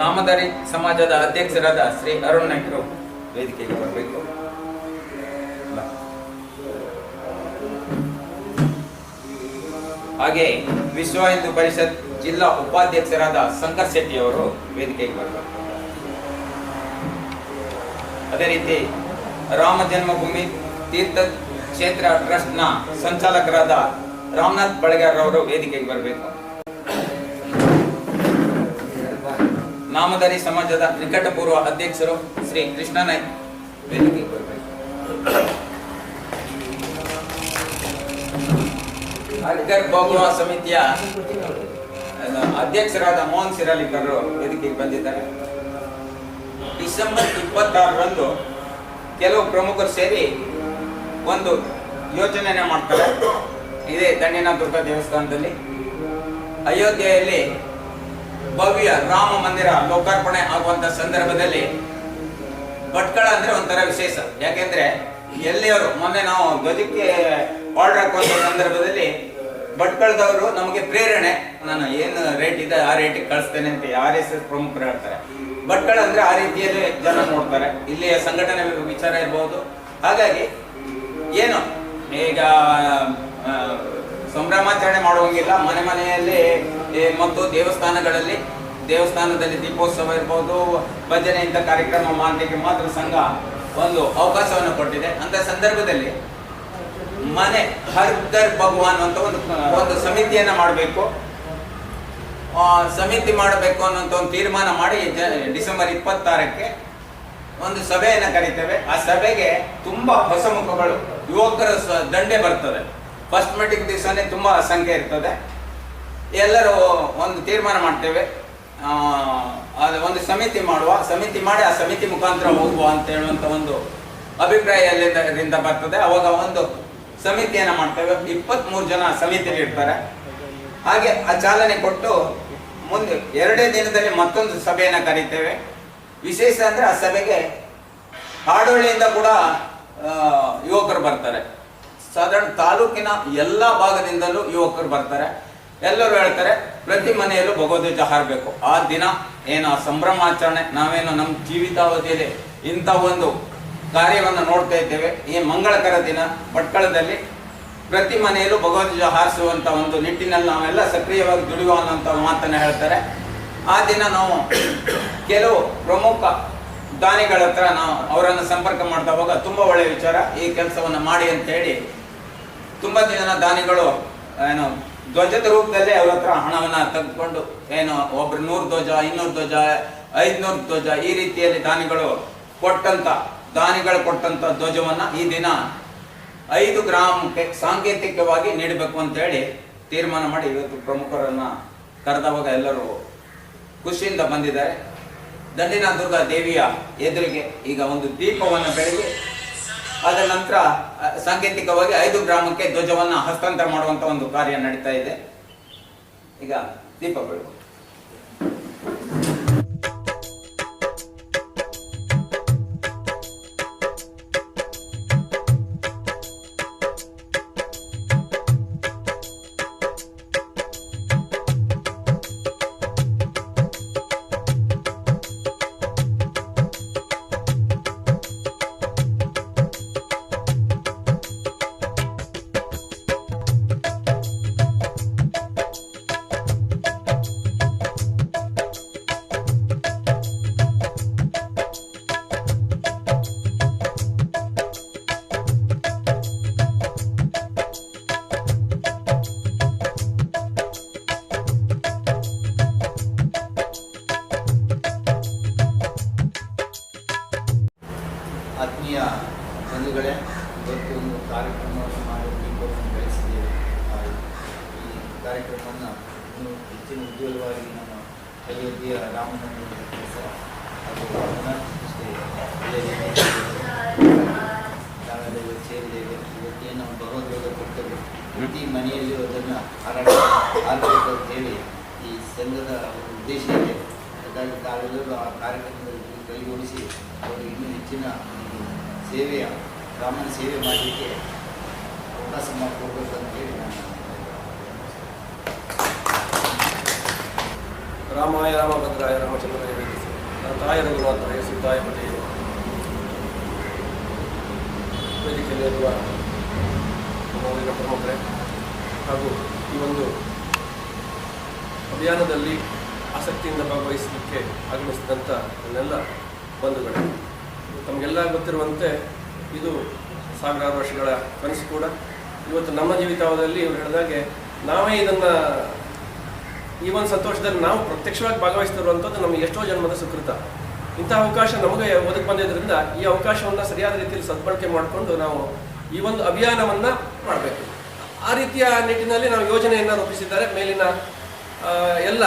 ನಾಮಧಾರಿ ಸಮಾಜದ ಅಧ್ಯಕ್ಷರಾದ ಶ್ರೀ ಅರುಣ್ ನಾಯ್ಕರು ವೇದಿಕೆಗೆ ಬರಬೇಕು. ಹಾಗೆ ವಿಶ್ವ ಹಿಂದೂ ಪರಿಷತ್ ಜಿಲ್ಲಾ ಉಪಾಧ್ಯಕ್ಷರಾದ ಶಂಕರ್ ಶೆಟ್ಟಿ ಅವರು ವೇದಿಕೆಗೆ ಬರಬೇಕು. ಅದೇ ರೀತಿ ರಾಮ ಜನ್ಮಭೂಮಿ ತೀರ್ಥ ಕ್ಷೇತ್ರ ಟ್ರಸ್ಟ್ನ ಸಂಚಾಲಕರಾದ ರಾಮನಾಥ್ ಬಳಗಾರ್ ಅವರು ವೇದಿಕೆಗೆ ಬರಬೇಕು. ನಾಮಧಾರಿ ಸಮಾಜದ ನಿಕಟಪೂರ್ವ ಅಧ್ಯಕ್ಷರು ಶ್ರೀ ಕೃಷ್ಣನಾಯ್ ವೇದಿಕೆಗೆ ಬರಬೇಕು. ಬಹುಗುವ ಸಮಿತಿಯ ಅಧ್ಯಕ್ಷರಾದ ಮೋಹನ್ ಸಿರಾಲಿಕರ್ ವೇದಿಕೆಗೆ ಬಂದಿದ್ದಾರೆ. ಡಿಸೆಂಬರ್ ಇಪ್ಪತ್ತಾರರಂದು ಕೆಲವು ಪ್ರಮುಖರು ಸೇರಿ ಒಂದು ಯೋಚನೆ ಮಾಡ್ತಾರೆ. ಇದೇ ದಂಡಿನ ದುರ್ಗ ದೇವಸ್ಥಾನದಲ್ಲಿ. ಅಯೋಧ್ಯೆಯಲ್ಲಿ ಭವ್ಯ ರಾಮ ಮಂದಿರ ಲೋಕಾರ್ಪಣೆ ಆಗುವಂತ ಸಂದರ್ಭದಲ್ಲಿ ಭಟ್ಕಳ ಅಂದ್ರೆ ಒಂಥರ ವಿಶೇಷ. ಯಾಕೆಂದ್ರೆ ಎಲ್ಲಿಯವರು, ಮೊನ್ನೆ ನಾವು ಧ್ವಜಕ್ಕೆ ಆರ್ಡರ್ ಹಾಕುವಂತ ಸಂದರ್ಭದಲ್ಲಿ ಭಟ್ಕಳದವರು ನಮಗೆ ಪ್ರೇರಣೆ, ನಾನು ಏನು ರೇಟ್ ಇದೆ ಆ ರೇಟಿಗೆ ಕಳಿಸ್ತೇನೆ ಅಂತ ಆರ್ ಎಸ್ ಎಸ್ ಪ್ರಮುಖರು ಹೇಳ್ತಾರೆ. ಭಟ್ಕಳ ಅಂದ್ರೆ ಆ ರೀತಿಯಲ್ಲಿ ಜನ ನೋಡ್ತಾರೆ. ಇಲ್ಲಿಯ ಸಂಘಟನೆ ವಿಚಾರ ಇರಬಹುದು ಹಾಗಾಗಿ ಏನು, ಈಗ ಸಂಭ್ರಮಾಚರಣೆ ಮಾಡುವಂಗಿಲ್ಲ, ಮನೆ ಮನೆಯಲ್ಲಿ ಮತ್ತು ದೇವಸ್ಥಾನಗಳಲ್ಲಿ, ದೇವಸ್ಥಾನದಲ್ಲಿ ದೀಪೋತ್ಸವ ಇರ್ಬೋದು, ಭಜನೆ ಇಂಥ ಕಾರ್ಯಕ್ರಮ ಮಾಡಲಿಕ್ಕೆ ಮಾತ್ರ ಸಂಘ ಒಂದು ಅವಕಾಶವನ್ನು ಕೊಟ್ಟಿದೆ. ಅಂತ ಸಂದರ್ಭದಲ್ಲಿ ಮನೆ, ಹರ್ ಘರ್ ಭಗವಾನ್ ಅಂತ ಒಂದು ಒಂದು ಸಮಿತಿಯನ್ನ ಮಾಡಬೇಕು. ಸಮಿತಿ ಮಾಡಬೇಕು ಅನ್ನೋಂಥ ಒಂದು ತೀರ್ಮಾನ ಮಾಡಿ ಡಿಸೆಂಬರ್ ಇಪ್ಪತ್ತಾರಕ್ಕೆ ಒಂದು ಸಭೆಯನ್ನು ಕರಿತೇವೆ. ಆ ಸಭೆಗೆ ತುಂಬ ಹೊಸ ಮುಖಗಳು ಯುವಕರ ದಂಡೆ ಬರ್ತದೆ. ಫಸ್ಟ್ ಮೀಟಿಂಗ್ ದಿವಸನೇ ತುಂಬ ಸಂಖ್ಯೆ ಇರ್ತದೆ. ಎಲ್ಲರೂ ಒಂದು ತೀರ್ಮಾನ ಮಾಡ್ತೇವೆ. ಅದು ಒಂದು ಸಮಿತಿ ಮಾಡುವ, ಸಮಿತಿ ಮಾಡಿ ಆ ಸಮಿತಿ ಮುಖಾಂತರ ಹೋಗುವ ಅಂತ ಹೇಳುವಂತ ಒಂದು ಅಭಿಪ್ರಾಯ ಅಲ್ಲಿಂದ ಬರ್ತದೆ. ಅವಾಗ ಒಂದು ಸಮಿತಿಯನ್ನು ಮಾಡ್ತೇವೆ. ಇಪ್ಪತ್ಮೂರು ಜನ ಸಮಿತಿಯಲ್ಲಿ ಇರ್ತಾರೆ. ಹಾಗೆ ಆ ಚಾಲನೆ ಕೊಟ್ಟು ಮುಂದೆ ಎರಡೇ ದಿನದಲ್ಲಿ ಮತ್ತೊಂದು ಸಭೆಯನ್ನು ಕರಿತೇವೆ. ವಿಶೇಷ ಅಂದ್ರೆ ಆ ಸಭೆಗೆ ಹಾಡೋಳಿಯಿಂದ ಕೂಡ ಯುವಕರು ಬರ್ತಾರೆ. ಸಾಧಾರಣ ತಾಲೂಕಿನ ಎಲ್ಲ ಭಾಗದಿಂದಲೂ ಯುವಕರು ಬರ್ತಾರೆ. ಎಲ್ಲರೂ ಹೇಳ್ತಾರೆ, ಪ್ರತಿ ಮನೆಯಲ್ಲೂ ಭಗವದ್ಗೀತ ಹಾರಬೇಕು ಆ ದಿನ ಏನು, ಆ ಸಂಭ್ರಮಾಚರಣೆ, ನಾವೇನು ನಮ್ಮ ಜೀವಿತಾವಧಿಯಲ್ಲಿ ಇಂಥ ಒಂದು ಕಾರ್ಯವನ್ನು ನೋಡ್ತಾ ಇದ್ದೇವೆ. ಈ ಮಂಗಳಕರ ದಿನ, ಭಟ್ಕಳದಲ್ಲಿ ಪ್ರತಿ ಮನೆಯಲ್ಲೂ ಭಗವದ್ಗೀತ ಹಾರಿಸುವಂತ ಒಂದು ನಿಟ್ಟಿನಲ್ಲಿ ನಾವೆಲ್ಲ ಸಕ್ರಿಯವಾಗಿ ದುಡಿಯುವ ಅನ್ನೋಂಥ ಮಾತನ್ನ ಹೇಳ್ತಾರೆ. ಆ ದಿನ ನಾವು ಕೆಲವು ಪ್ರಮುಖ ದಾನಿಗಳ ಹತ್ರ ನಾವು ಅವರನ್ನು ಸಂಪರ್ಕ ಮಾಡ್ತಾ ಹೋಗ ತುಂಬಾ ಒಳ್ಳೆಯ ವಿಚಾರ, ಈ ಕೆಲಸವನ್ನು ಮಾಡಿ ಅಂತ ಹೇಳಿ ತುಂಬಾ ಜನ ದಾನಿಗಳು, ಏನು ಧ್ವಜದ ರೂಪದಲ್ಲೇ ಅವ್ರ ಹತ್ರ ಹಣವನ್ನ ತೆಗೆದುಕೊಂಡು, ಏನು, ಒಬ್ರು ನೂರು ಧ್ವಜ, ಇನ್ನೂರು ಧ್ವಜ, ಐದ್ನೂರು ಧ್ವಜ, ಈ ರೀತಿಯಲ್ಲಿ ದಾನಿಗಳು ಕೊಟ್ಟಂತ ದಾನಿಗಳು ಕೊಟ್ಟಂತ ಧ್ವಜವನ್ನ ಈ ದಿನ ಐದು ಗ್ರಾಮಕ್ಕೆ ಸಾಂಕೇತಿಕವಾಗಿ ನೀಡಬೇಕು ಅಂತ ಹೇಳಿ ತೀರ್ಮಾನ ಮಾಡಿ ಇವತ್ತು ಪ್ರಮುಖರನ್ನ ಕರೆದವಾಗ ಎಲ್ಲರೂ ಖುಷಿಯಿಂದ ಬಂದಿದ್ದಾರೆ. ದಂಡಿನ ದುರ್ಗಾ ದೇವಿಯ ಎದುರಿಗೆ ಈಗ ಒಂದು ದೀಪವನ್ನು ಬೆಳಗಿ ಅದರ ನಂತರ ಸಾಂಕೇತಿಕವಾಗಿ ಐದು ಗ್ರಾಮಕ್ಕೆ ಧ್ವಜವನ್ನ ಹಸ್ತಾಂತರ ಮಾಡುವಂತ ಒಂದು ಕಾರ್ಯ ನಡೀತಾ ಇದೆ. ಈಗ ದೀಪ ಕಾರ್ಯಕ್ರಮವನ್ನು ಇನ್ನೂ ಹೆಚ್ಚಿನ ಉಜ್ವಲವಾಗಿ ನಮ್ಮ ಅಯೋಧ್ಯೆಯ ರಾಮಮಂದಿರ ಕೆಲಸ ಇವತ್ತು ಸೇರಿದ್ದೇವೆ. ಇವತ್ತೇನು ನಾವು ಭಗವದ್ಗೀತ ಕೊಟ್ಟರು ಪ್ರತಿ ಮನೆಯಲ್ಲಿಯೂ ಅದನ್ನು ಹಾರಾಟ ಹೇಳಿ ಈ ಸಂಘದ ಉದ್ದೇಶ ಇದೆ. ಅದಕ್ಕಾಗಿ ತಾವೆಲ್ಲರೂ ಆ ಕಾರ್ಯಕ್ರಮದಲ್ಲಿ ಕೈಗೂಡಿಸಿ ಅವರು ಇನ್ನೂ ಹೆಚ್ಚಿನ ಒಂದು ಸೇವೆಯ ರಾಮನ ಸೇವೆ ಮಾಡಲಿಕ್ಕೆ ಅವಕಾಶ ಮಾಡಿಕೊಡ್ಬೇಕು ಅಂತ ಹೇಳಿ ನಾನು ರಾಮಾಯ ರಾಮಭದ್ರಾಯ ರಾಮಚಂದ್ರಾಯ ವೇದಿಸಿ ತಾಯ ರಘುನಾಥಾಯ ಸೀತಾಯ ಪಟೇಲ್ ವೇದಿಕೆಯಲ್ಲಿರುವ ನಮ್ಮ ಪ್ರಮುಖರೇ, ಹಾಗೂ ಈ ಒಂದು ಅಭಿಯಾನದಲ್ಲಿ ಆಸಕ್ತಿಯಿಂದ ಭಾಗವಹಿಸಲಿಕ್ಕೆ ಆಗಮಿಸಿದಂಥ ನನ್ನೆಲ್ಲ ಬಂಧುಗಳು, ತಮಗೆಲ್ಲ ಗೊತ್ತಿರುವಂತೆ ಇದು ಸಾವಿರಾರು ವರ್ಷಗಳ ಕನಸು ಕೂಡ. ಇವತ್ತು ನಮ್ಮ ಜೀವಿತಾವಧಿಯಲ್ಲಿ ಇವರು ಹೇಳಿದಾಗೆ, ನಾವೇ ಇದನ್ನು ಈ ಒಂದು ಸಂತೋಷದಲ್ಲಿ ನಾವು ಪ್ರತ್ಯಕ್ಷವಾಗಿ ಭಾಗವಹಿಸ್ತಿರುವಂಥದ್ದು ನಮಗೆ ಎಷ್ಟೋ ಜನ್ಮದ ಸುಕೃತ. ಇಂತಹ ಅವಕಾಶ ನಮಗೆ ಒದಗಿ ಬಂದಿದ್ದರಿಂದ ಈ ಅವಕಾಶವನ್ನು ಸರಿಯಾದ ರೀತಿಯಲ್ಲಿ ಸದ್ಬಳಕೆ ಮಾಡಿಕೊಂಡು ನಾವು ಈ ಒಂದು ಅಭಿಯಾನವನ್ನು ಮಾಡಬೇಕು. ಆ ರೀತಿಯ ನಿಟ್ಟಿನಲ್ಲಿ ನಾವು ಯೋಜನೆಯನ್ನು ರೂಪಿಸಿದ್ದಾರೆ. ಮೇಲಿನ ಎಲ್ಲ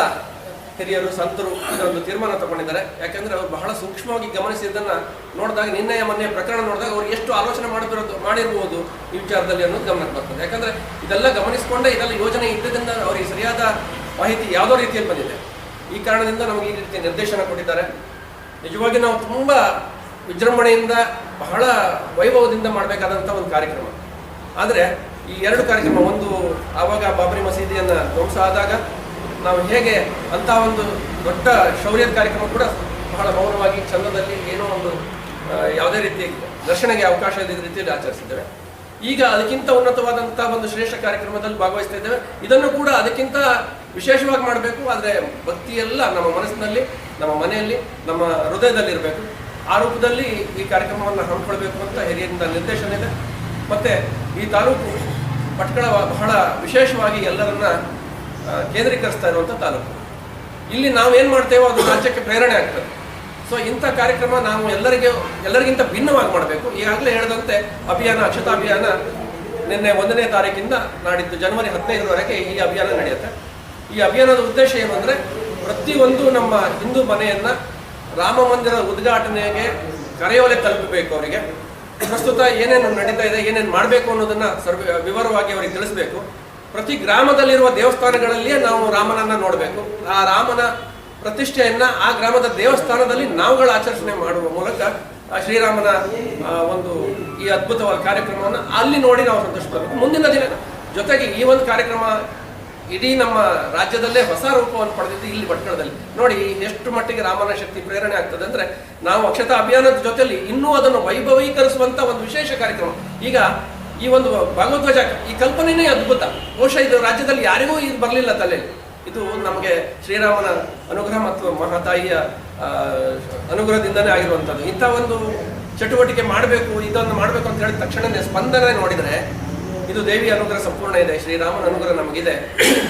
ಹಿರಿಯರು, ಸಂತರು ಇದೊಂದು ತೀರ್ಮಾನ ತಗೊಂಡಿದ್ದಾರೆ. ಯಾಕಂದ್ರೆ ಅವರು ಬಹಳ ಸೂಕ್ಷ್ಮವಾಗಿ ಗಮನಿಸಿದ್ದನ್ನು ನೋಡಿದಾಗ ನಿನ್ನೆಯ ಮೊನ್ನೆ ಪ್ರಕರಣ ನೋಡಿದಾಗ ಅವ್ರು ಎಷ್ಟು ಆಲೋಚನೆ ಮಾಡಿರೋದು ಮಾಡಿರ್ಬೋದು ಈ ವಿಚಾರದಲ್ಲಿ ಅನ್ನೋದು ಗಮನಕ್ಕೆ ಬರ್ತದೆ. ಯಾಕಂದ್ರೆ ಇದೆಲ್ಲ ಗಮನಿಸಿಕೊಂಡೇ ಇದೆಲ್ಲ ಯೋಜನೆ ಇದ್ದದಿಂದ ಅವರಿಗೆ ಸರಿಯಾದ ಮಾಹಿತಿ ಯಾವುದೋ ರೀತಿಯಲ್ಲಿ ಬಂದಿದೆ. ಈ ಕಾರಣದಿಂದ ನಮಗೆ ಈ ರೀತಿ ನಿರ್ದೇಶನ ಕೊಟ್ಟಿದ್ದಾರೆ. ನಿಜವಾಗಿ ನಾವು ತುಂಬ ವಿಜೃಂಭಣೆಯಿಂದ ಬಹಳ ವೈಭವದಿಂದ ಮಾಡಬೇಕಾದಂಥ ಒಂದು ಕಾರ್ಯಕ್ರಮ. ಆದರೆ ಈ ಎರಡು ಕಾರ್ಯಕ್ರಮ, ಒಂದು ಆವಾಗ ಬಾಬರಿ ಮಸೀದಿಯನ್ನು ಧ್ವಂಸ ಆದಾಗ ನಾವು ಹೇಗೆ ಅಂಥ ಒಂದು ದೊಡ್ಡ ಶೌರ್ಯದ ಕಾರ್ಯಕ್ರಮ ಕೂಡ ಬಹಳ ಮೌನವಾಗಿ ಚಂದದಲ್ಲಿ ಏನೋ ಒಂದು ಯಾವುದೇ ರೀತಿ ದರ್ಶನಗೆ ಅವಕಾಶ ಇದ್ದ ರೀತಿಯಲ್ಲಿ ಆಚರಿಸಿದ್ದೇವೆ. ಈಗ ಅದಕ್ಕಿಂತ ಉನ್ನತವಾದಂತಹ ಒಂದು ಶ್ರೇಷ್ಠ ಕಾರ್ಯಕ್ರಮದಲ್ಲಿ ಭಾಗವಹಿಸ್ತಾ ಇದ್ದೇವೆ. ಇದನ್ನು ಕೂಡ ಅದಕ್ಕಿಂತ ವಿಶೇಷವಾಗಿ ಮಾಡಬೇಕು. ಆದರೆ ಭಕ್ತಿ ಎಲ್ಲ ನಮ್ಮ ಮನಸ್ಸಿನಲ್ಲಿ, ನಮ್ಮ ಮನೆಯಲ್ಲಿ, ನಮ್ಮ ಹೃದಯದಲ್ಲಿರಬೇಕು. ಆ ರೂಪದಲ್ಲಿ ಈ ಕಾರ್ಯಕ್ರಮವನ್ನು ಹಮ್ಮಿಕೊಳ್ಬೇಕು ಅಂತ ಹಿರಿಯರಿಂದ ನಿರ್ದೇಶನ ಇದೆ. ಮತ್ತೆ ಈ ತಾಲೂಕು ಪಟ್ಕಳ ಬಹಳ ವಿಶೇಷವಾಗಿ ಎಲ್ಲರನ್ನ ಕೇಂದ್ರೀಕರಿಸ್ತಾ ಇರುವಂಥ ತಾಲೂಕು. ಇಲ್ಲಿ ನಾವೇನು ಮಾಡ್ತೇವೋ ಅದು ರಾಜ್ಯಕ್ಕೆ ಪ್ರೇರಣೆ ಆಗ್ತದೆ. ಸೊ ಇಂಥ ಕಾರ್ಯಕ್ರಮ ನಾವು ಎಲ್ಲರಿಗೆ, ಎಲ್ಲರಿಗಿಂತ ಭಿನ್ನವಾಗಿ ಮಾಡಬೇಕು. ಈಗಾಗಲೇ ಹೇಳಿದಂತೆ ಅಭಿಯಾನ ಅಕ್ಷತಾ ಅಭಿಯಾನ ನಿನ್ನೆ ಒಂದನೇ ತಾರೀಕಿಂದ ನಾಡಿದ್ದು ಜನವರಿ ಹದಿನೈದರವರೆಗೆ ಈ ಅಭಿಯಾನ ನಡೆಯುತ್ತೆ. ಈ ಅಭಿಯಾನದ ಉದ್ದೇಶ ಏನು ಅಂದರೆ ಪ್ರತಿಯೊಂದು ನಮ್ಮ ಹಿಂದೂ ಮನೆಯನ್ನು ರಾಮ ಮಂದಿರ ಉದ್ಘಾಟನೆಗೆ ಕರೆಯೋಲೆ ತಲುಪಬೇಕು ಅವರಿಗೆ. ಪ್ರಸ್ತುತ ಏನೇನು ನಡೀತಾ ಇದೆ, ಏನೇನು ಮಾಡಬೇಕು ಅನ್ನೋದನ್ನು ಸರ್ವ, ವಿವರವಾಗಿ ಅವರಿಗೆ ತಿಳಿಸ್ಬೇಕು. ಪ್ರತಿ ಗ್ರಾಮದಲ್ಲಿರುವ ದೇವಸ್ಥಾನಗಳಲ್ಲಿಯೇ ನಾವು ರಾಮನನ್ನು ನೋಡಬೇಕು. ಆ ರಾಮನ ಪ್ರತಿಷ್ಠೆಯನ್ನ ಆ ಗ್ರಾಮದ ದೇವಸ್ಥಾನದಲ್ಲಿ ನಾವುಗಳ ಆಚರಣೆ ಮಾಡುವ ಮೂಲಕ ಶ್ರೀರಾಮನ ಒಂದು ಈ ಅದ್ಭುತವಾದ ಕಾರ್ಯಕ್ರಮವನ್ನು ಅಲ್ಲಿ ನೋಡಿ ನಾವು ಸಂತೋಷ ಮುಂದಿನ ದಿನ ಜೊತೆಗೆ ಈ ಒಂದು ಕಾರ್ಯಕ್ರಮ ಇಡೀ ನಮ್ಮ ರಾಜ್ಯದಲ್ಲೇ ಹೊಸ ರೂಪವನ್ನು ಪಡೆದಿದ್ದು ಇಲ್ಲಿ ಭಟ್ಕಳದಲ್ಲಿ. ನೋಡಿ, ಎಷ್ಟು ಮಟ್ಟಿಗೆ ರಾಮನ ಶಕ್ತಿ ಪ್ರೇರಣೆ ಆಗ್ತದೆ ಅಂದ್ರೆ ನಾವು ಅಕ್ಷತಾ ಅಭಿಯಾನದ ಜೊತೆಯಲ್ಲಿ ಇನ್ನೂ ಅದನ್ನು ವೈಭವೀಕರಿಸುವಂತ ಒಂದು ವಿಶೇಷ ಕಾರ್ಯಕ್ರಮ. ಈಗ ಈ ಒಂದು ಭಗವಧ್ವಜ ಈ ಕಲ್ಪನೆಯೇ ಅದ್ಭುತ. ಬಹುಶಃ ಇದು ರಾಜ್ಯದಲ್ಲಿ ಯಾರಿಗೂ ಇದು ಬರಲಿಲ್ಲ ತಲೆಯಲ್ಲಿ. ಇದು ನಮಗೆ ಶ್ರೀರಾಮನ ಅನುಗ್ರಹ ಮತ್ತು ಮಹಾತಾಯಿಯ ಅನುಗ್ರಹದಿಂದಲೇ ಆಗಿರುವಂಥದ್ದು. ಇಂಥ ಒಂದು ಚಟುವಟಿಕೆ ಮಾಡಬೇಕು ಇದನ್ನು ಮಾಡಬೇಕು ಅಂತ ಹೇಳಿದ ತಕ್ಷಣನೇ ಸ್ಪಂದನೆ ನೋಡಿದರೆ ಇದು ದೇವಿ ಅನುಗ್ರಹ ಸಂಪೂರ್ಣ ಇದೆ, ಶ್ರೀರಾಮನ ಅನುಗ್ರಹ ನಮಗಿದೆ.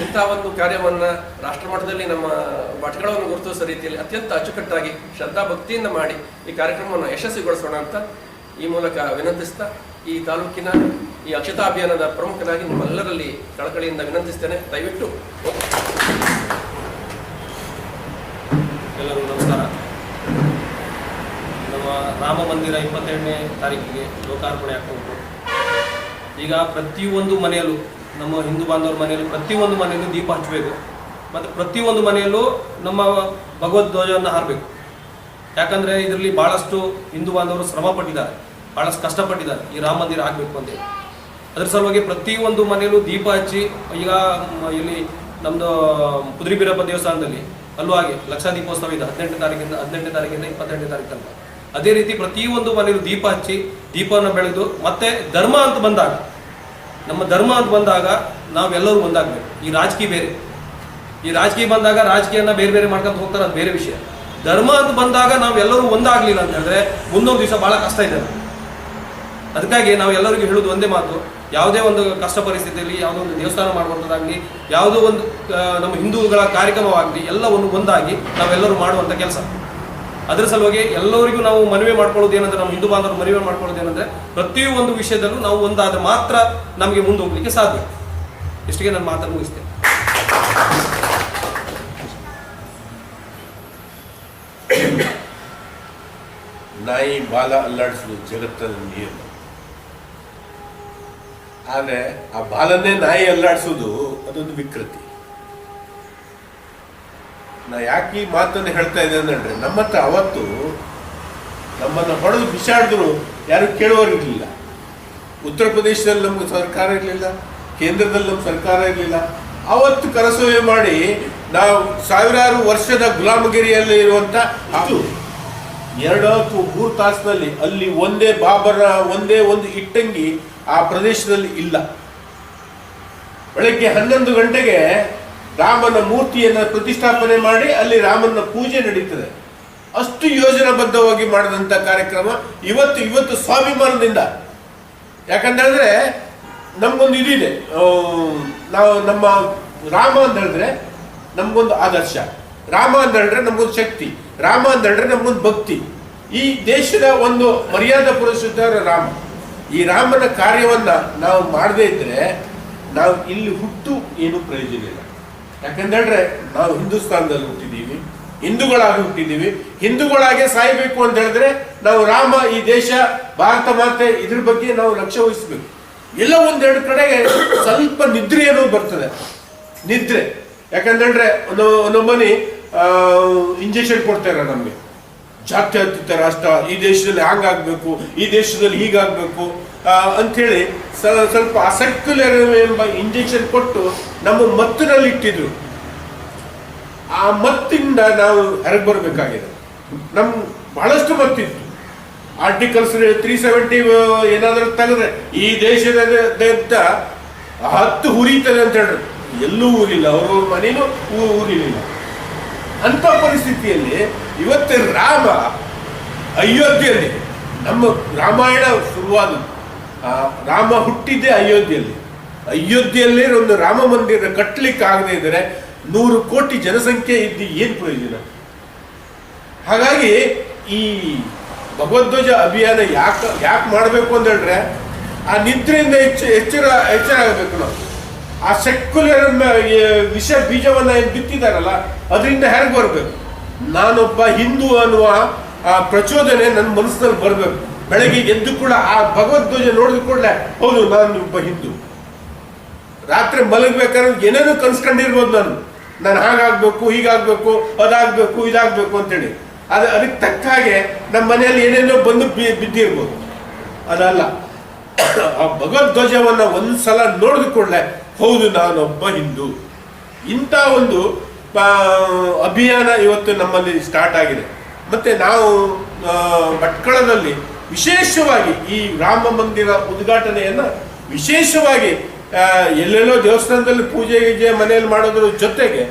ಇಂಥ ಒಂದು ಕಾರ್ಯವನ್ನ ರಾಷ್ಟ್ರ ಮಟ್ಟದಲ್ಲಿ ನಮ್ಮ ಭಟ್ಗಳನ್ನು ಗುರುತಿಸೋ ರೀತಿಯಲ್ಲಿ ಅತ್ಯಂತ ಅಚ್ಚುಕಟ್ಟಾಗಿ ಶ್ರದ್ಧಾ ಭಕ್ತಿಯಿಂದ ಮಾಡಿ ಈ ಕಾರ್ಯಕ್ರಮವನ್ನು ಯಶಸ್ವಿಗೊಳಿಸೋಣ ಅಂತ ಈ ಮೂಲಕ ವಿನಂತಿಸ್ತಾ, ಈ ತಾಲೂಕಿನ ಈ ಅಕ್ಷತಾ ಅಭಿಯಾನದ ಪ್ರಮುಖರಾಗಿ ನಿಮ್ಮೆಲ್ಲರಲ್ಲಿ ಕಳಕಳಿಯಿಂದ ವಿನಂತಿಸ್ತೇನೆ. ದಯವಿಟ್ಟು ರಾಮ ಮಂದಿರ ಇಪ್ಪತ್ತೆರಡನೇ ತಾರೀಕಿಗೆ ಲೋಕಾರ್ಪಣೆ ಆಗ್ತಾ ಈಗ ಪ್ರತಿಯೊಂದು ಮನೆಯಲ್ಲೂ, ನಮ್ಮ ಹಿಂದೂ ಬಾಂಧವರ ಮನೆಯಲ್ಲೂ ಪ್ರತಿಯೊಂದು ಮನೆಯಲ್ಲೂ ದೀಪ ಹಚ್ಚಬೇಕು. ಮತ್ತು ಪ್ರತಿಯೊಂದು ಮನೆಯಲ್ಲೂ ನಮ್ಮ ಭಗವದ್ ಧ್ವಜವನ್ನು ಹಾರಬೇಕು. ಯಾಕಂದರೆ ಇದರಲ್ಲಿ ಭಾಳಷ್ಟು ಹಿಂದೂ ಬಾಂಧವರು ಶ್ರಮ ಪಟ್ಟಿದ್ದಾರೆ. ಭಾಳಷ್ಟು ಕಷ್ಟಪಟ್ಟಿದ್ದಾರೆ. ಈ ರಾಮ ಮಂದಿರ ಆಗಬೇಕು ಅಂತೇಳಿ ಅದ್ರ ಸಲುವಾಗಿ ಪ್ರತಿಯೊಂದು ಮನೆಯಲ್ಲೂ ದೀಪ ಹಚ್ಚಿ, ಈಗ ಇಲ್ಲಿ ನಮ್ಮದು ಕುದುರೆ ಬೀರಪ್ಪ ದೇವಸ್ಥಾನದಲ್ಲಿ, ಅಲ್ಲೂ ಹಾಗೆ ಲಕ್ಷ ದೀಪೋತ್ಸವ ಇದೆ ಹದಿನೆಂಟು ತಾರೀಕಿಂದ, ಹದಿನೆಂಟನೇ ತಾರೀಕಿಂದ ಇಪ್ಪತ್ತೆಂಟನೇ ತಾರೀಕು ತನಕ ಅದೇ ರೀತಿ ಪ್ರತಿಯೊಂದು ಮನೆಯಲ್ಲೂ ದೀಪ ಹಚ್ಚಿ ದೀಪವನ್ನು ಬೆಳೆದು ಮತ್ತೆ ಧರ್ಮ ಅಂತ ಬಂದಾಗ, ನಮ್ಮ ಧರ್ಮ ಅಂತ ಬಂದಾಗ ನಾವೆಲ್ಲರೂ ಒಂದಾಗಬೇಕು. ಈ ರಾಜಕೀಯ ಬೇರೆ. ಈ ರಾಜಕೀಯ ಬಂದಾಗ ರಾಜಕೀಯನ ಬೇರೆ ಬೇರೆ ಮಾಡ್ಕೊಂತ ಹೋಗ್ತಾರೆ, ಅದು ಬೇರೆ ವಿಷಯ. ಧರ್ಮ ಅಂತ ಬಂದಾಗ ನಾವೆಲ್ಲರೂ ಒಂದಾಗಲಿಲ್ಲ ಅಂತ ಹೇಳಿದ್ರೆ ಮುಂದೊಂದು ದಿವಸ ಬಹಳ ಕಷ್ಟ ಇದೆ ಅದಕ್ಕಾಗಿ ನಾವು ಎಲ್ಲರಿಗೂ ಹೇಳೋದು ಒಂದೇ ಮಾತು. ಯಾವುದೇ ಒಂದು ಕಷ್ಟ ಪರಿಸ್ಥಿತಿಯಲ್ಲಿ ಯಾವುದೋ ಒಂದು ದೇವಸ್ಥಾನ ಮಾಡುವಂಥದ್ದಾಗಲಿ, ಯಾವುದೋ ಒಂದು ನಮ್ಮ ಹಿಂದೂಗಳ ಕಾರ್ಯಕ್ರಮವಾಗಲಿ ಎಲ್ಲವನ್ನು ಒಂದಾಗಿ ನಾವೆಲ್ಲರೂ ಮಾಡುವಂಥ ಕೆಲಸ. ಅದರ ಸಲುವಾಗಿ ಎಲ್ಲರಿಗೂ ನಾವು ಮನವಿ ಮಾಡ್ಕೊಳ್ಳೋದು ಏನಂದ್ರೆ, ನಮ್ಮ ಹಿಂದೂ ಬಾಂಧವರು ಮನವಿ ಮಾಡ್ಕೊಳ್ಳೋದು ಏನಂದ್ರೆ, ಪ್ರತಿಯೊಂದು ವಿಷಯದಲ್ಲೂ ನಾವು ಒಂದಾದ್ರೆ ಮಾತ್ರ ನಮಗೆ ಮುಂದೆ ಹೋಗ್ಲಿಕ್ಕೆ ಸಾಧ್ಯ. ಇಷ್ಟಿಗೆ ನಾನು ಮಾತನ್ನು ಮುಗಿಸ್ತೇನೆ. ನಾಯಿ ಬಾಲ ಅಲ್ಲಾಡಿಸೋದು ಜಗತ್ತಲ್ಲಿ ನೀರು ಆದರೆ ಆ ಬಾಲನ್ನೇ ನಾಯಿ ಅಲ್ಲಾಡಿಸೋದು ಅದೊಂದು ವಿಕೃತಿ. ನಾ ಯಾಕೆ ಈ ಮಾತನ್ನು ಹೇಳ್ತಾ ಇದ್ದೇನೆ ಅಂದ್ರೆ ನಮ್ಮ ಹತ್ರ ಅವತ್ತು ನಮ್ಮನ್ನು ಹೊಡೆದು ಬಿಸಾಡಿದ್ರು ಯಾರು ಕೇಳುವರಿರಲಿಲ್ಲ ಉತ್ತರ ಪ್ರದೇಶದಲ್ಲಿ ನಮ್ಗೆ ಸರ್ಕಾರ ಇರಲಿಲ್ಲ, ಕೇಂದ್ರದಲ್ಲಿ ನಮ್ಮ ಸರ್ಕಾರ ಇರಲಿಲ್ಲ. ಅವತ್ತು ಕರಸೇವೆ ಮಾಡಿ ನಾವು ಸಾವಿರಾರು ವರ್ಷದ ಗುಲಾಮಗಿರಿಯಲ್ಲಿ ಇರುವಂತ ಅದು ಎರಡು ಮೂರು ತಾಸಿನಲ್ಲಿ ಅಲ್ಲಿ ಒಂದೇ ಬಾಬರ ಒಂದೇ ಒಂದು ಇಟ್ಟಂಗಿ ಆ ಪ್ರದೇಶದಲ್ಲಿ ಇಲ್ಲ. ಬೆಳಗ್ಗೆ ಹನ್ನೊಂದು ಗಂಟೆಗೆ ರಾಮನ ಮೂರ್ತಿಯನ್ನು ಪ್ರತಿಷ್ಠಾಪನೆ ಮಾಡಿ ಅಲ್ಲಿ ರಾಮನ ಪೂಜೆ ನಡೀತದೆ. ಅಷ್ಟು ಯೋಜನಾಬದ್ಧವಾಗಿ ಮಾಡಿದಂಥ ಕಾರ್ಯಕ್ರಮ ಇವತ್ತು ಇವತ್ತು ಸ್ವಾಭಿಮಾನದಿಂದ. ಯಾಕಂತೇಳಿದ್ರೆ ನಮ್ಗೊಂದು ಇದಿದೆ. ನಾವು ನಮ್ಮ ರಾಮ ಅಂತ ಹೇಳಿದ್ರೆ ನಮ್ಗೊಂದು ಆದರ್ಶ. ರಾಮ ಅಂತ ಹೇಳಿದ್ರೆ ನಮ್ಗೊಂದು ಶಕ್ತಿ. ರಾಮ ಅಂತ ಹೇಳಿದ್ರೆ ನಮ್ಗೊಂದು ಭಕ್ತಿ. ಈ ದೇಶದ ಒಂದು ಮರ್ಯಾದಾ ಪುರುಷರ ರಾಮ. ಈ ರಾಮನ ಕಾರ್ಯವನ್ನ ನಾವು ಮಾಡದೇ ಇದ್ರೆ ನಾವು ಇಲ್ಲಿ ಹುಟ್ಟು ಏನು ಪ್ರಯೋಜನ ಇಲ್ಲ. ಯಾಕಂತೇಳಿದ್ರೆ ನಾವು ಹಿಂದೂಸ್ತಾನದಲ್ಲಿ ಹುಟ್ಟಿದ್ದೀವಿ, ಹಿಂದೂಗಳಾಗಿ ಹುಟ್ಟಿದ್ದೀವಿ, ಹಿಂದೂಗಳಾಗೆ ಸಾಯಬೇಕು ಅಂತ ಹೇಳಿದ್ರೆ ನಾವು ರಾಮ ಈ ದೇಶ, ಭಾರತ ಮಾತೆ ಇದ್ರ ಬಗ್ಗೆ ನಾವು ಲಕ್ಷ್ಯ ವಹಿಸ್ಬೇಕು. ಎಲ್ಲ ಒಂದೆರಡು ಕಡೆಗೆ ಸ್ವಲ್ಪ ನಿದ್ರೆ ಏನೋ ಬರ್ತದೆ. ನಿದ್ರೆ. ಯಾಕಂತೇಳಿದ್ರೆ ಒಂದು ಒಂದೊಮ್ಮನಿ ಇಂಜೆಕ್ಷನ್ ಕೊಡ್ತಾರೆ ನಮಗೆ. ಜಾತ್ಯತೀತ ರಾಷ್ಟ್ರ, ಈ ದೇಶದಲ್ಲಿ ಹಂಗಾಗಬೇಕು, ಈ ದೇಶದಲ್ಲಿ ಹೀಗಾಗಬೇಕು ಅಂಥೇಳಿ ಸ್ವಲ್ಪ ಅಸಕ್ಯುಲರ್ ಎಂಬ ಇಂಜೆಕ್ಷನ್ ಕೊಟ್ಟು ನಮ್ಮ ಮತ್ತಿನಲ್ಲಿ ಇಟ್ಟಿದ್ರು. ಆ ಮತ್ತಿಂದ ನಾವು ಹೊರಗೆ ಬರಬೇಕಾಗಿದೆ. ನಮ್ಮ ಬಹಳಷ್ಟು ಮತ್ತಿತ್ತು. ಆರ್ಟಿಕಲ್ಸ್ ತ್ರೀ ಸೆವೆಂಟಿ ಏನಾದರೂ ತೆಗೆದ್ರೆ ಈ ದೇಶದ ದೇಶ ಹತ್ತು ಹುರಿತದೆ ಅಂತ ಹೇಳಿದ್ರು ಎಲ್ಲೂ ಊರಿಲ್ಲ. ಅವ್ರವ್ರ ಮನೇನು ಊರಿಲಿಲ್ಲ ಅಂತ ಪರಿಸ್ಥಿತಿಯಲ್ಲಿ ಇವತ್ತು ರಾಮ ಅಯೋಧ್ಯೆಯಲ್ಲಿ, ನಮ್ಮ ರಾಮಾಯಣ ಶುರುವಾದದ್ದು ರಾಮ ಹುಟ್ಟಿದ್ದೆ ಅಯೋಧ್ಯೆಯಲ್ಲಿ. ಅಯೋಧ್ಯೆಯಲ್ಲಿ ಒಂದು ರಾಮ ಮಂದಿರ ಕಟ್ಟಲಿಕ್ಕೆ ಆಗದೆ ಇದ್ದರೆ ನೂರು ಕೋಟಿ ಜನಸಂಖ್ಯೆ ಇದ್ದು ಏನು ಪ್ರಯೋಜನ? ಹಾಗಾಗಿ ಈ ಭಗವದ್ವಜ ಅಭಿಯಾನ ಯಾಕೆ ಯಾಕೆ ಮಾಡಬೇಕು ಅಂತ ಹೇಳಿದ್ರೆ, ಆ ನಿದ್ರೆಯಿಂದ ಹೆಚ್ಚು ಎಚ್ಚರ ಎಚ್ಚರ ಆಗಬೇಕು ನಾವು ಆ ಸೆಕ್ಯುಲರ್ ವಿಷ ಬೀಜವನ್ನ ಏನ್ ಬಿತ್ತಿದಾರಲ್ಲ, ಅದರಿಂದ ಹೇಗೆ ಬರಬೇಕು? ನಾನೊಬ್ಬ ಹಿಂದೂ ಅನ್ನುವ ಆ ಪ್ರಚೋದನೆ ನನ್ನ ಮನಸ್ಸಿನಲ್ಲಿ ಬರಬೇಕು. ಬೆಳಗ್ಗೆ ಎದ್ದು ಕೂಡ ಆ ಭಗವದ್ವಜ ನೋಡಿದ ಕೂಡಲೇ, ಹೌದು, ನಾನು ಒಬ್ಬ ಹಿಂದೂ. ರಾತ್ರಿ ಮಲಗಬೇಕಾದ್ರೆ ಏನೇನೋ ಕನ್ಸ್ಕೊಂಡಿರ್ಬೋದು ನಾನು. ನಾನು ಹಾಗಾಗ್ಬೇಕು, ಹೀಗಾಗ್ಬೇಕು, ಅದಾಗ್ಬೇಕು, ಇದಾಗ್ಬೇಕು ಅಂತೇಳಿ. ಅದು, ಅದಕ್ಕೆ ತಕ್ಕ ಹಾಗೆ ನಮ್ಮ ಮನೆಯಲ್ಲಿ ಏನೇನೋ ಬಂದು ಬಿ- ಬಿದ್ದಿರ್ಬೋದು. ಅದಲ್ಲ, ಆ ಭಗವದ್ವಜವನ್ನು ಒಂದು ಸಲ ನೋಡಿದ ಕೂಡಲೇ ಹೌದು ನಾನೊಬ್ಬ ಹಿಂದೂ. ಇಂಥ ಒಂದು ಅಭಿಯಾನ ಇವತ್ತು ನಮ್ಮಲ್ಲಿ ಸ್ಟಾರ್ಟ್ ಆಗಿದೆ. ಮತ್ತೆ ನಾವು ಭಟ್ಕಳದಲ್ಲಿ ವಿಶೇಷವಾಗಿ ಈ ರಾಮ ಮಂದಿರ ಉದ್ಘಾಟನೆಯನ್ನ ವಿಶೇಷವಾಗಿ ಎಲ್ಲೆಲ್ಲೋ ದೇವಸ್ಥಾನದಲ್ಲಿ ಪೂಜೆ ಗೀಜೆ ಮನೆಯಲ್ಲಿ ಮಾಡೋದ್ರ ಜೊತೆಗೆ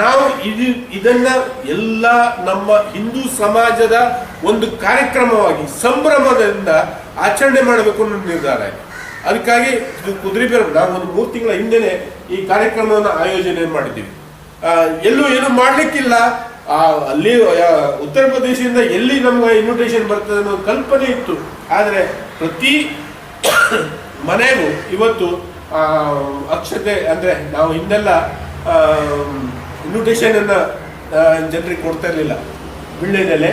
ನಾವು ಇದು, ಇದನ್ನ ಎಲ್ಲ ನಮ್ಮ ಹಿಂದೂ ಸಮಾಜದ ಒಂದು ಕಾರ್ಯಕ್ರಮವಾಗಿ ಸಂಭ್ರಮದಿಂದ ಆಚರಣೆ ಮಾಡಬೇಕು ಅನ್ನೋ ನಿರ್ಧಾರ ಆಯ್ತು ಅದಕ್ಕಾಗಿ ಇದು ಕುದುರೆಬೇರು ನಾವು ಒಂದು ಮೂರು ತಿಂಗಳ ಹಿಂದೆನೆ ಈ ಕಾರ್ಯಕ್ರಮವನ್ನು ಆಯೋಜನೆ ಮಾಡಿದ್ದೀವಿ. ಎಲ್ಲೂ ಏನು ಮಾಡ್ಲಿಕ್ಕಿಲ್ಲ. ಅಲ್ಲಿ ಉತ್ತರ ಪ್ರದೇಶದಿಂದ ಎಲ್ಲಿ ನಮ್ಗೆ ಇನ್ವಿಟೇಷನ್ ಬರ್ತದೆ ಅನ್ನೋ ಕಲ್ಪನೆ ಇತ್ತು. ಆದರೆ ಪ್ರತಿ ಮನೆಗೂ ಇವತ್ತು ಅಕ್ಷತೆ ಅಂದರೆ ನಾವು ಹಿಂದೆಲ್ಲ ಇನ್ವಿಟೇಷನನ್ನು ಜನರಿಗೆ ಕೊಡ್ತಾ ಇರಲಿಲ್ಲ. ವಿಳ್ಳೆದೆಲೆ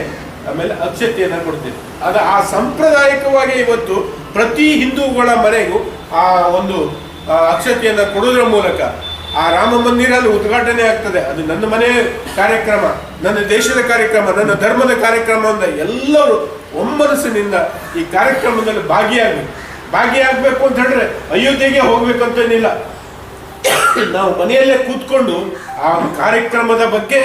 ಆಮೇಲೆ ಅಕ್ಷತೆಯನ್ನು ಕೊಡ್ತೀವಿ. ಅದು ಆ ಸಾಂಪ್ರದಾಯಿಕವಾಗಿ ಇವತ್ತು ಪ್ರತಿ ಹಿಂದೂಗಳ ಮನೆಗೂ ಆ ಒಂದು ಅಕ್ಷತೆಯನ್ನು ಕೊಡೋದ್ರ ಮೂಲಕ ಆ ರಾಮ ಮಂದಿರ ಅಲ್ಲಿ ಉದ್ಘಾಟನೆ ಆಗ್ತದೆ. ಅದು ನನ್ನ ಮನೆ ಕಾರ್ಯಕ್ರಮ, ನನ್ನ ದೇಶದ ಕಾರ್ಯಕ್ರಮ, ನನ್ನ ಧರ್ಮದ ಕಾರ್ಯಕ್ರಮ ಅಂತ ಎಲ್ಲರೂ ಒಮ್ಮನಸ್ಸಿನಿಂದ ಈ ಕಾರ್ಯಕ್ರಮದಲ್ಲಿ ಭಾಗಿಯಾಗಬೇಕು. ಭಾಗಿಯಾಗಬೇಕು ಅಂತ ಹೇಳಿದ್ರೆ ಅಯೋಧ್ಯೆಗೆ ಹೋಗ್ಬೇಕಂತೇನಿಲ್ಲ. ನಾವು ಮನೆಯಲ್ಲೇ ಕೂತ್ಕೊಂಡು ಆ ಕಾರ್ಯಕ್ರಮದ ಬಗ್ಗೆ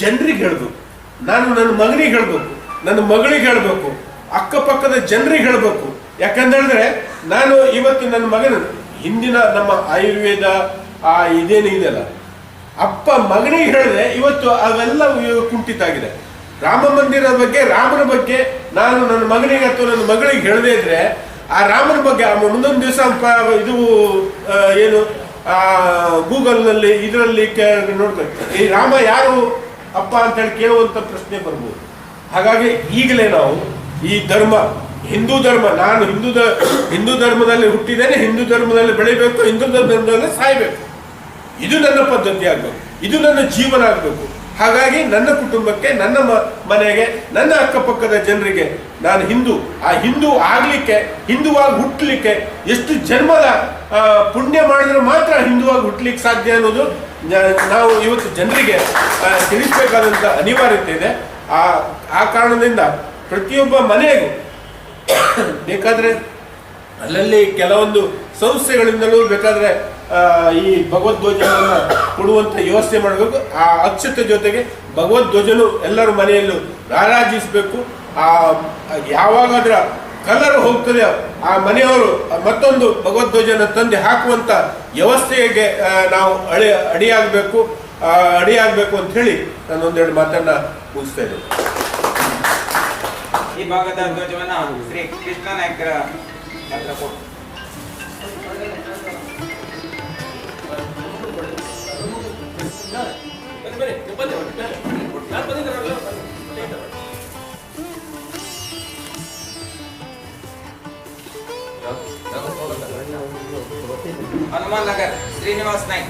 ಜನರಿಗೆ ಹೇಳ್ಬೇಕು. ನಾನು ನನ್ನ ಮಗನಿಗೆ ಹೇಳಬೇಕು, ನನ್ನ ಮಗಳಿಗೆ ಹೇಳಬೇಕು, ಅಕ್ಕಪಕ್ಕದ ಜನರಿಗೆ ಹೇಳಬೇಕು. ಯಾಕಂದ್ರೆ ನಾನು ಇವತ್ತು ನನ್ನ ಮಗನ, ಹಿಂದಿನ ನಮ್ಮ ಆಯುರ್ವೇದ, ಆ ಇದೇನು ಇದೆಯಲ್ಲ, ಅಪ್ಪ ಮಗನಿಗೆ ಹೇಳಿದ್ರೆ ಇವತ್ತು ಅವೆಲ್ಲ ಕುಂಠಿತ ಆಗಿದೆ ರಾಮ ಮಂದಿರದ ಬಗ್ಗೆ, ರಾಮನ ಬಗ್ಗೆ ನಾನು ನನ್ನ ಮಗನಿಗೆ ಅಥವಾ ನನ್ನ ಮಗಳಿಗೆ ಹೇಳದೇ ಇದ್ರೆ, ಆ ರಾಮನ ಬಗ್ಗೆ ಆ ಮುಂದೊಂದು ದಿವಸ ಇದು ಏನು ಗೂಗಲ್ನಲ್ಲಿ, ಇದರಲ್ಲಿ ನೋಡ್ತಾರೆ ಈ ರಾಮ ಯಾರು? ಅಪ್ಪ ಅಂತ ಹೇಳಿ ಕೇಳುವಂತ ಪ್ರಶ್ನೆ ಬರ್ಬೋದು. ಹಾಗಾಗಿ ಈಗಲೇ ನಾವು ಈ ಧರ್ಮ, ಹಿಂದೂ ಧರ್ಮ, ನಾನು ಹಿಂದೂ ಹಿಂದೂ ಧರ್ಮದಲ್ಲಿ ಹುಟ್ಟಿದ್ದೇನೆ, ಹಿಂದೂ ಧರ್ಮದಲ್ಲಿ ಬೆಳಿಬೇಕು, ಹಿಂದೂ ಧರ್ಮದಲ್ಲಿ ಸಾಯಬೇಕು. ಇದು ನನ್ನ ಪದ್ಧತಿ ಆಗಬೇಕು, ಇದು ನನ್ನ ಜೀವನ ಆಗಬೇಕು. ಹಾಗಾಗಿ ನನ್ನ ಕುಟುಂಬಕ್ಕೆ, ನನ್ನ ಮನೆಗೆ, ನನ್ನ ಅಕ್ಕಪಕ್ಕದ ಜನರಿಗೆ ನಾನು ಹಿಂದೂ, ಆ ಹಿಂದೂ ಆಗಲಿಕ್ಕೆ, ಹಿಂದುವಾಗಿ ಹುಟ್ಟಲಿಕ್ಕೆ ಎಷ್ಟು ಜನ್ಮದ ಪುಣ್ಯ ಮಾಡಿದ್ರೆ ಮಾತ್ರ ಹಿಂದುವಾಗಿ ಹುಟ್ಟಲಿಕ್ಕೆ ಸಾಧ್ಯ ಅನ್ನೋದು ನಾವು ಇವತ್ತು ಜನರಿಗೆ ತಿಳಿಸಬೇಕಾದಂಥ ಅನಿವಾರ್ಯತೆ ಇದೆ. ಆ ಆ ಕಾರಣದಿಂದ ಪ್ರತಿಯೊಬ್ಬ ಮನೆಗೂ ಬೇಕಾದರೆ ಅಲ್ಲಲ್ಲಿ ಕೆಲವೊಂದು ಸಂಸ್ಥೆಗಳಿಂದಲೂ ಬೇಕಾದರೆ ಈ ಭಗವದ್ಧ್ವಜವನ್ನು ಕೊಡುವಂಥ ವ್ಯವಸ್ಥೆ ಮಾಡಬೇಕು. ಆ ಅಕ್ಷತೆ ಜೊತೆಗೆ ಭಗವದ್ಧ್ವಜನು ಎಲ್ಲರ ಮನೆಯಲ್ಲೂ ರಾರಾಜಿಸಬೇಕು. ಆ ಯಾವಾಗ ಅದರ ಕಲರ್ ಹೋಗ್ತದೆ ಆ ಮನೆಯವರು ಮತ್ತೊಂದು ಭಗವದ್ಧ್ವಜನ ತಂದೆ ಹಾಕುವಂತ ವ್ಯವಸ್ಥೆಗೆ ನಾವು ಅಡಿ ಅಡಿಯಾಗಬೇಕು ಅಡಿಯಾಗಬೇಕು ಅಂತ ಹೇಳಿ ನಾನು ಒಂದೆರಡು ಮಾತನ್ನ ಮುಗಿಸ್ತಾ ಇದ್ದೇನೆ. ಈ ಭಾಗದ ಧ್ವಜವನ್ನು ಶ್ರೀ ಕೃಷ್ಣ ನಾಯಕರ ಹತ್ರ ಕೊಡು. हनुमान नगर श्रीनिवास नाइक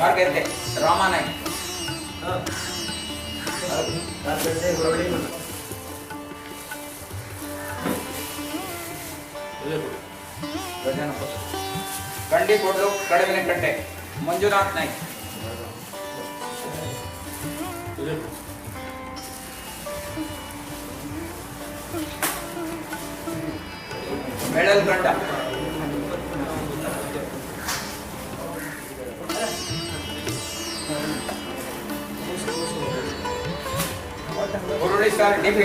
और नायक कोडलो कड़वे मंजुनाथ नायक ಕೊಡ್ಲು ಕಡವಿನ ಕಟ್ಟೆ ಮಂಜುನಾಥ್ ನಾಯ್ಕ್ ಮೆಡಲ್ ಗಂಡ ಹುರುಳಿ ಸಾರ್ ಡಿಪಿ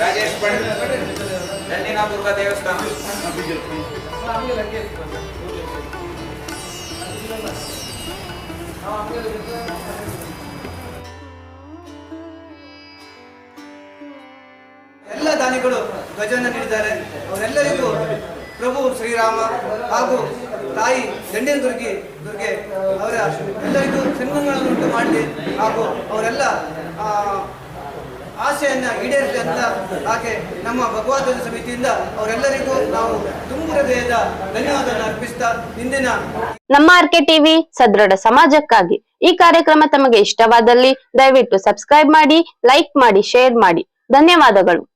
ರಾಜೇಶ್ ದೇವಸ್ಥಾನ. ಎಲ್ಲ ದಾನಿಗಳು ಧ್ವಜವನ್ನು ನೀಡಿದ್ದಾರೆ. ಅವರೆಲ್ಲರಿಗೂ ಪ್ರಭು ಶ್ರೀರಾಮ ಹಾಗೂ ತಾಯಿ ದಂಡಿನ ದುರ್ಗಿ, ದುರ್ಗೆ ಅವರ ಎಲ್ಲರಿಗೂ ಸನ್ಮಾನಗಳನ್ನು ಉಂಟು ಮಾಡಲಿ ಹಾಗೂ ಅವರೆಲ್ಲ ಆಸೆಯನ್ನ ಈಡೇರಿದೆ ಅಂತ ಹಾಗೆ ನಮ್ಮ ಭಗವಾದ ಸಮಿತಿಯಿಂದ ಅವರೆಲ್ಲರಿಗೂ ನಾವು ತುಂಬು ಹೃದಯದ ಧನ್ಯವಾದವನ್ನು ಅರ್ಪಿಸ್ತಾ ಇಂದಿನ ನಮ್ಮ ಆರ್ಕೆ ಟಿವಿ ಸದೃಢ ಸಮಾಜಕ್ಕಾಗಿ ಈ ಕಾರ್ಯಕ್ರಮ ತಮಗೆ ಇಷ್ಟವಾದಲ್ಲಿ ದಯವಿಟ್ಟು ಸಬ್ಸ್ಕ್ರೈಬ್ ಮಾಡಿ, ಲೈಕ್ ಮಾಡಿ, ಶೇರ್ ಮಾಡಿ. ಧನ್ಯವಾದಗಳು.